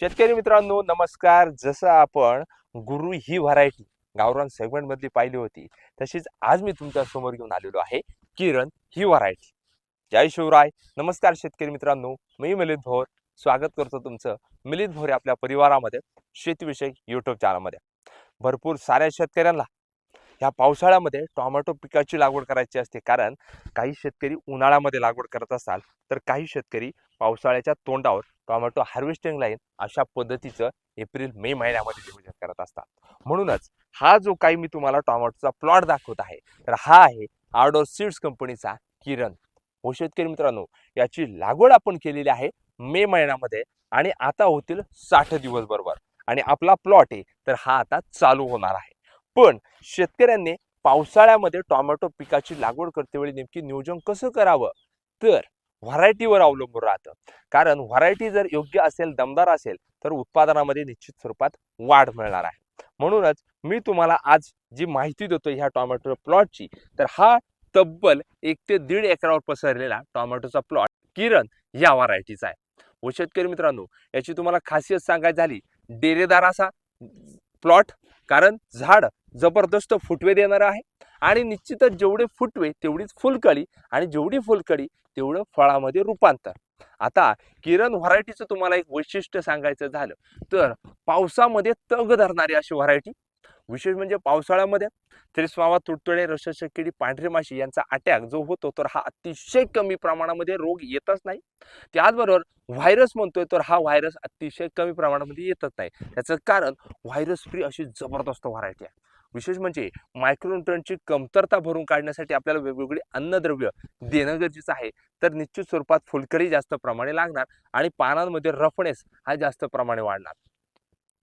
शेतकरी मित्रांनो नमस्कार. जसं आपण गुरु ही व्हरायटी गावरान सेगमेंट मधली पाहिली होती तशीच आज मी तुमच्यासमोर घेऊन आलेलो आहे किरण ही व्हरायटी. जय शिवराय. नमस्कार शेतकरी मित्रांनो. मी मिलिंद भोर. स्वागत करतो तुमचं मिलिंद भोर आपल्या परिवारामध्ये शेतीविषयक युट्यूब चॅनलमध्ये भरपूर साऱ्या शेतकऱ्यांना ह्या पावसाळ्यामध्ये टोमॅटो पिकाची लागवड करायची असते कारण काही शेतकरी उन्हाळ्यामध्ये लागवड करत असाल तर काही शेतकरी पावसाळ्याच्या तोंडावर टोमॅटो हार्वेस्टिंग लाईन अशा पद्धतीचं एप्रिल मे महिन्यामध्ये नियोजन करत असतात. म्हणूनच हा जो काही मी तुम्हाला टोमॅटोचा प्लॉट दाखवत आहे तर हा आहे आर्डोर सीड्स कंपनीचा किरण. हो शेतकरी मित्रांनो याची लागवड आपण केलेली आहे मे महिन्यामध्ये आणि आता होतील साठ दिवस बरोबर. आणि आपला प्लॉट आहे तर हा आता चालू होणार आहे. पण शेतकऱ्यांनी पावसाळ्यामध्ये टोमॅटो पिकाची लागवड करतेवेळी नेमकी नियोजन कसं करावं? तर व्हरायटीवर अवलंबून राहतं. कारण व्हरायटी जर योग्य असेल दमदार असेल तर उत्पादनामध्ये निश्चित स्वरूपात वाढ मिळणार आहे. म्हणूनच मी तुम्हाला आज जी माहिती देतो ह्या टॉमॅटो प्लॉटची तर हा तब्बल एक ते दीड एकरावर पसरलेला टॉमॅटोचा प्लॉट किरण या व्हरायटीचा आहे. व शेतकरी मित्रांनो याची तुम्हाला खासियत सांगायची झाली डेरेदार असा प्लॉट कारण झाड जबरदस्त फुटवे देणारं आहे. आणि निश्चितच जेवढे फुटवे तेवढीच फुलकळी आणि जेवढी फुलकळी तेवढं फळामध्ये रूपांतर. आता किरण व्हरायटीचं तुम्हाला एक वैशिष्ट्य सांगायचं झालं तर पावसामध्ये तग धरणारी अशी व्हरायटी विशेष म्हणजे पावसाळ्यामध्ये त्रिस्वावा तुडतुडे रसशा पांढरी माशी यांचा अटॅक जो होतो तर हा अतिशय कमी प्रमाणामध्ये रोग येतच नाही. त्याचबरोबर व्हायरस म्हणतोय तर हा व्हायरस अतिशय कमी प्रमाणामध्ये येतच नाही. त्याचं कारण व्हायरस फ्री अशी जबरदस्त व्हरायटी आहे. विशेष म्हणजे मायक्रोन्युट्रनची कमतरता भरून काढण्यासाठी आपल्याला वेगवेगळी अन्नद्रव्य देणं गरजेचं आहे. तर निश्चित स्वरूपात फुलकरी जास्त प्रमाणे लागणार आणि पानांमध्ये रफनेस हा जास्त प्रमाणे वाढणार.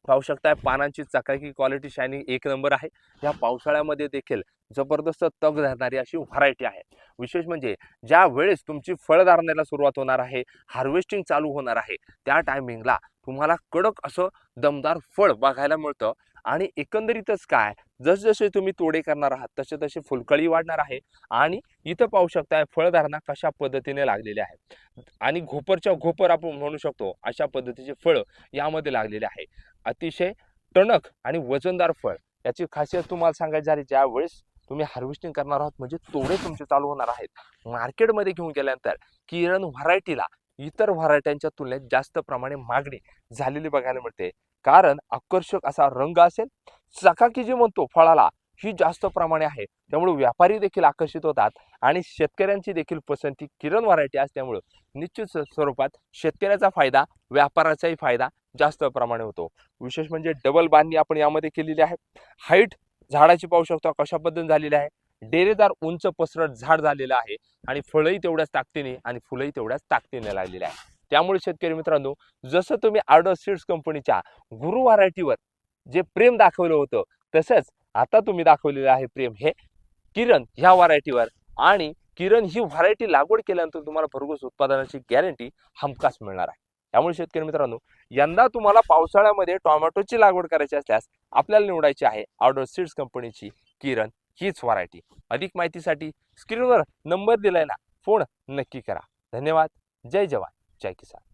पाहू शकताय पानांची चकाकी क्वालिटी शायनिंग एक नंबर आहे. या पावसाळ्यामध्ये देखील जबरदस्त तग धरणारी अशी व्हरायटी आहे. विशेष म्हणजे ज्या वेळेस तुमची फळधारणाला सुरुवात होणार आहे हार्वेस्टिंग चालू होणार आहे त्या टायमिंगला तुम्हाला कडक असं दमदार फळ बघायला मिळतं. आणि एकंदरीतच काय? जसजसे तुम्ही तोडे करणार आहात तसे तसे फुलकळी वाढणार आहे आणि इथं पाहू शकताय फळधारणा कशा पद्धतीने लागलेली आहे आणि घोपरच्या घोपर आपण म्हणू शकतो अशा पद्धतीचे फळं यामध्ये लागलेले आहे. अतिशय टणक आणि वजनदार फळ. याची खासियत तुम्हाला सांगायची झाली ज्यावेळेस तुम्ही हार्वेस्टिंग करणार आहात म्हणजे तोडे तुमचे चालू होणार आहेत. मार्केटमध्ये घेऊन गेल्यानंतर किरण व्हरायटीला इतर व्हरायट्यांच्या तुलनेत जास्त प्रमाणे मागणी झालेली बघायला मिळते. कारण आकर्षक असा रंग असेल चकाकी जी म्हणतो फळाला ही जास्त प्रमाणे आहे. त्यामुळे व्यापारी देखील आकर्षित होतात आणि शेतकऱ्यांची देखील पसंती किरण व्हरायटी असल्यामुळं निश्चित स्वरूपात शेतकऱ्याचा फायदा व्यापाराचाही फायदा जास्त प्रमाणे होतो. विशेष म्हणजे डबल बांधणी आपण यामध्ये केलेली आहे. हाईट झाडाची पाहू शकतो कशा पद्धतीने झालेली आहे. डेरेदार उंच पसरट झाड झालेलं आहे आणि फळही तेवढ्याच ताकदीने आणि फुलंही तेवढ्याच ताकदीने लागलेली आहे. त्यामुळे शेतकरी मित्रांनो जसं तुम्ही आर्डर सीड्स कंपनीच्या गुरु व्हरायटीवर जे प्रेम दाखवलं होतं तसंच आता तुम्ही दाखवलेलं आहे प्रेम हे किरण ह्या व्हरायटीवर. आणि किरण ही व्हरायटी लागवड केल्यानंतर तुम्हाला भरघोस उत्पादनाची गॅरंटी हमखास मिळणार आहे. त्यामुळे शेतकरी मित्रांनो यंदा तुम्हाला पावसाळ्यामध्ये टोमॅटोची लागवड करायची असल्यास आपल्याला निवडायची आहे आउटडोर सीड्स कंपनीची किरण हीच व्हरायटी. अधिक माहितीसाठी स्क्रीनवर नंबर दिलाय ना फोन नक्की करा. धन्यवाद. जय जवान. जय किसान.